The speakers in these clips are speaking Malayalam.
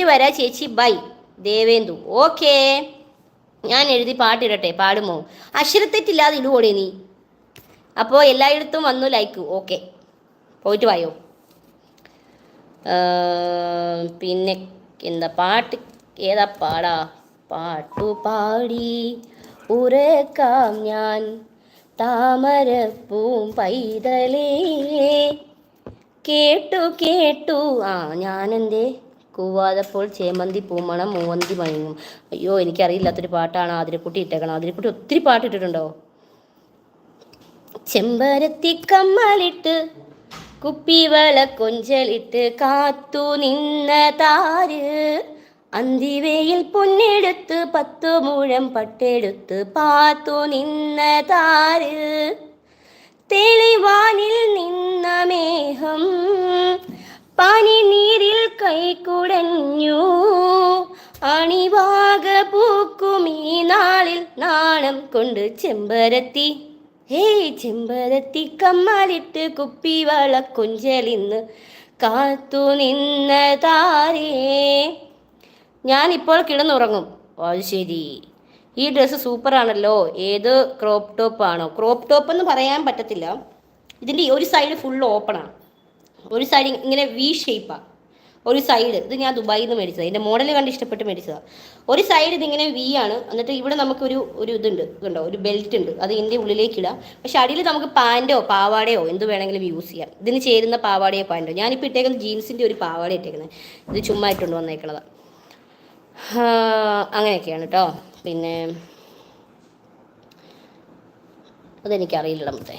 കഴിഞ്ഞിട്ട് വരാ ചേച്ചി. ബൈ. ദേവേന്ദു. ഓക്കേ. ഞാൻ എഴുതി പാട്ടിടട്ടെ. പാടുമോ? അക്ഷരത്തെറ്റില്ലാതെ ഇടുവോടെ നീ. അപ്പോൾ എല്ലായിടത്തും വന്നു ലൈക്ക് ഓക്കെ. പോയിട്ട് വായോ. പിന്നെ എന്താ പാട്ട്? ഏതാ പാടാ? പാട്ടു പാടി. ഉറക്കാം ഞാൻ. താമരപ്പൂം പൈതലേ. കേട്ടു കേട്ടു. ആ ഞാനെന്തേ? കൂവാതപ്പോൾ ചേമന്തി പൂമണം മൂവന്തി മയങ്ങും. അയ്യോ എനിക്കറിയില്ലാത്തൊരു പാട്ടാണ് ആതിരക്കുട്ടി ഇട്ടേക്കണം ആതിരക്കുട്ടി ഒത്തിരി പാട്ട് ഇട്ടിട്ടുണ്ടോ? ചെമ്പരത്തി കമ്മലിട്ട് കുപ്പിവള കൊഞ്ചലിട്ട് കാത്തു നിന്ന താര് അന്തിവയിൽ പൊന്നെടുത്ത് പത്തു മുഴം പട്ടെടുത്ത് പാത്തു നിന്ന താര്. തെളിവാനിൽ നിന്ന മേഹം പനിനീരിൽ കൈക്കുടഞ്ഞു അണിവാക പൂക്കും ഈ നാളിൽ നാണം കൊണ്ട് ചെമ്പരത്തി. ഹേ ചെമ്പരത്തി കമ്മലിട്ട് കുപ്പി കൊഞ്ചലിന്ന് കാത്തു നിന്ന താരേ. ഞാനിപ്പോൾ കിടന്നുറങ്ങും. അത് ശരി. ഈ ഡ്രസ്സ് സൂപ്പറാണല്ലോ. ഏത് ക്രോപ്പ് ടോപ്പ് ആണോ? ക്രോപ്പ് ടോപ്പ് എന്ന് പറയാൻ പറ്റത്തില്ല. ഇതിന്റെ ഒരു സൈഡ് ഫുൾ ഓപ്പണാണ് ഒരു സൈഡ് ഇങ്ങനെ വി ഷേപ്പാണ് ഒരു സൈഡ് ഇത് ഞാൻ ദുബായിൽ നിന്ന് മേടിച്ചത്. ഇതിന്റെ മോഡൽ കണ്ട് ഇഷ്ടപ്പെട്ട് മേടിച്ചതാണ് ഒരു സൈഡ് ഇതിങ്ങനെ വി ആണ്. എന്നിട്ട് ഇവിടെ നമുക്കൊരു ഒരു ഇതുണ്ട് കണ്ടോ ഒരു ബെൽറ്റ് ഉണ്ട്. അത് ഇതിന്റെ ഉള്ളിലേക്ക് ഇടാം. പക്ഷെ അടിയിൽ നമുക്ക് പാന്റോ പാവാടയോ എന്ത് വേണമെങ്കിലും യൂസ് ചെയ്യാം. ഇതിന് ചേരുന്ന പാവാടയോ പാന്റോ ഞാനിപ്പോൾ ഇട്ടേക്കുന്ന ജീൻസിന്റെ ഒരു പാവാട ഇട്ടേക്കുന്നത് ഇത് ചുമ്മാ ഇട്ടുകൊണ്ട് അങ്ങനെയൊക്കെയാണ് കേട്ടോ പിന്നെ അതെനിക്കറിയില്ല മുത്തേ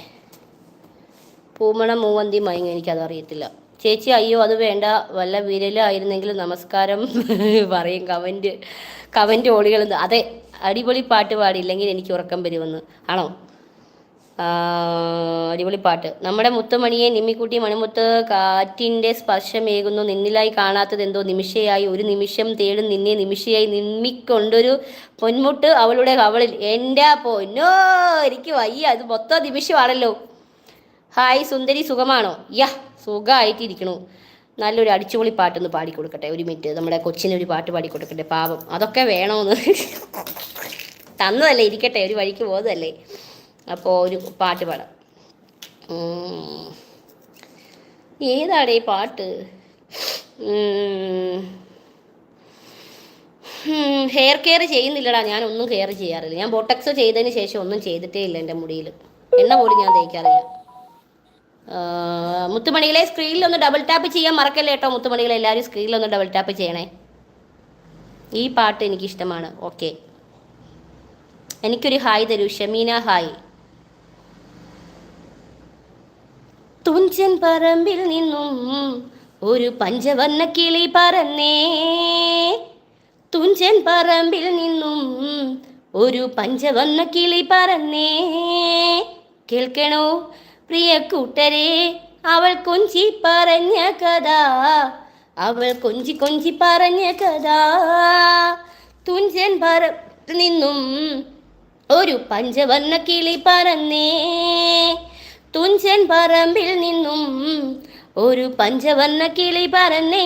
പൂമണ മൂവന്തി മയങ്ങ എനിക്കത് അറിയത്തില്ല ചേച്ചി അയ്യോ അത് വേണ്ട. വല്ല വിരലായിരുന്നെങ്കിൽ നമസ്കാരം പറയും. കമന്റ് കമന്റ് ഓളികൾ. അതെ അടിപൊളി പാട്ട് പാടിയില്ലെങ്കിൽ എനിക്ക് ഉറക്കം വരുമെന്ന്. ആണോ? അടിപൊളി പാട്ട്. നമ്മുടെ മുത്തുമണിയെ നിമ്മിക്കുട്ടി മണിമുത്ത് കാറ്റിന്റെ സ്പർശമേകുന്നു. നിന്നിലായി കാണാത്തത് എന്തോ നിമിഷയായി. ഒരു നിമിഷം തേടും നിന്നെ നിമിഷയായി. നിമ്മിക്കൊണ്ടൊരു പൊന്മുട്ട് അവളുടെ കവളിൽ. എന്റെ പൊന്നോ എനിക്ക് വയ്യ. അത് മൊത്തം നിമിഷമാണല്ലോ. ഹായ് സുന്ദരി സുഖമാണോ? യാ സുഖമായിട്ടിരിക്കണു നല്ലൊരു അടിച്ചുപൊളി പാട്ടൊന്ന് പാടിക്കൊടുക്കട്ടെ ഒരു മിനിറ്റ്. നമ്മുടെ കൊച്ചിന് ഒരു പാട്ട് പാടിക്കൊടുക്കട്ടെ പാവം. അതൊക്കെ വേണമെന്ന് തന്നതല്ലേ ഇരിക്കട്ടെ ഒരു വഴിക്ക് പോകുന്നതല്ലേ അപ്പോൾ ഒരു പാട്ട് പാടാം. ഏതാടേ പാട്ട്? ഹെയർ കെയർ ചെയ്യുന്നില്ലടാ. ഞാൻ ഒന്നും കെയർ ചെയ്യാറില്ല. ഞാൻ ബോട്ടക്സ് ചെയ്തതിന് ശേഷം ഒന്നും ചെയ്തിട്ടേ ഇല്ല എന്റെ മുടിയിൽ എണ്ണ പോലും ഞാൻ തേക്കാറില്ല. മുത്തുമണികളെ സ്ക്രീനിൽ ഒന്ന് ഡബിൾ ടാപ്പ് ചെയ്യാൻ മറക്കല്ലേ കേട്ടോ മുത്തുമണികളെ? എല്ലാവരും സ്ക്രീനിൽ ഒന്ന് ഡബിൾ ടാപ്പ് ചെയ്യണേ. ഈ പാട്ട് എനിക്കിഷ്ടമാണ്. ഓക്കെ എനിക്കൊരു ഹായ് തരൂ ഷമീന ഹായ്. തുഞ്ചൻ പറമ്പിൽ നിന്നും ഒരു പഞ്ചവർണ കിളി പറന്നേ. തുഞ്ചൻ പറമ്പിൽ നിന്നും ഒരു പഞ്ചവർണ കിളി പറന്നേ. കേൾക്കണോ? പ്രിയ കൂട്ടരെ അവൾ കൊഞ്ചി പറഞ്ഞ കഥ. അവൾ കൊഞ്ചി കൊഞ്ചി പറഞ്ഞ കഥ. തുഞ്ചൻ പറ നിന്നും ഒരു പഞ്ചവർണ കിളി പറന്നേ. തുഞ്ചൻ പറമ്പിൽ നിന്നും ഒരു പഞ്ചവർണ കിളി പറന്നേ.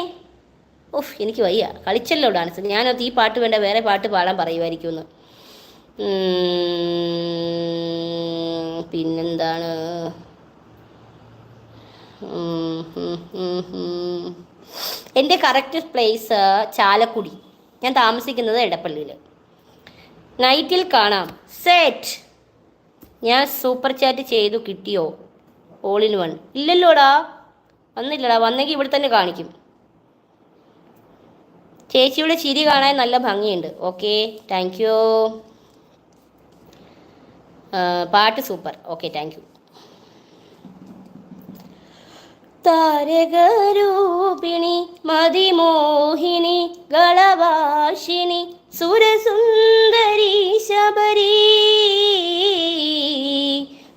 ഓഹ് എനിക്ക് വയ്യ. കളിച്ചല്ലോ ഡാൻസ്. ഞാനത് ഈ പാട്ട് വേണ്ട വേറെ പാട്ട് പാടാൻ പറയുമായിരിക്കുമെന്ന് പിന്നെന്താണ്. എന്റെ കറക്റ്റ് പ്ലേസ് ചാലക്കുടി. ഞാൻ താമസിക്കുന്നത് എടപ്പള്ളിയിൽ നൈറ്റിൽ കാണാം. സെറ്റ് ഞാൻ സൂപ്പർ ചാറ്റ് ചെയ്തു കിട്ടിയോ? ഓൾ ഇൻ വൺ ഇല്ലല്ലോടാ. വന്നില്ലടാ. വന്നെങ്കിൽ ഇവിടെ തന്നെ കാണിക്കും. ചേച്ചിയുടെ ചിരി കാണാൻ നല്ല ഭംഗിയുണ്ട്. ഓക്കെ താങ്ക് യു പാട്ട് സൂപ്പർ ഓക്കെ താങ്ക് യു താരകരൂപിണി മതിമോഹിനി ഗളവാശിനി സുരസുന്ദരി ശബരി.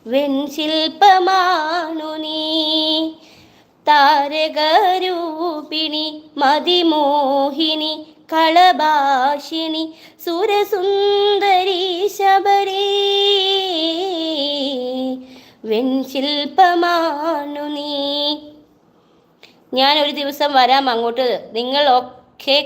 വെൺശില്പമാണു നീ. താരകരൂപിണി മതിമോഹിനി കളഭാഷിണി സുരസുന്ദരി ശബരി. വെൺശില്പമാണു നീ. ഞാൻ ഒരു ദിവസം വരാം അങ്ങോട്ട്. നിങ്ങൾ ഒക്കെ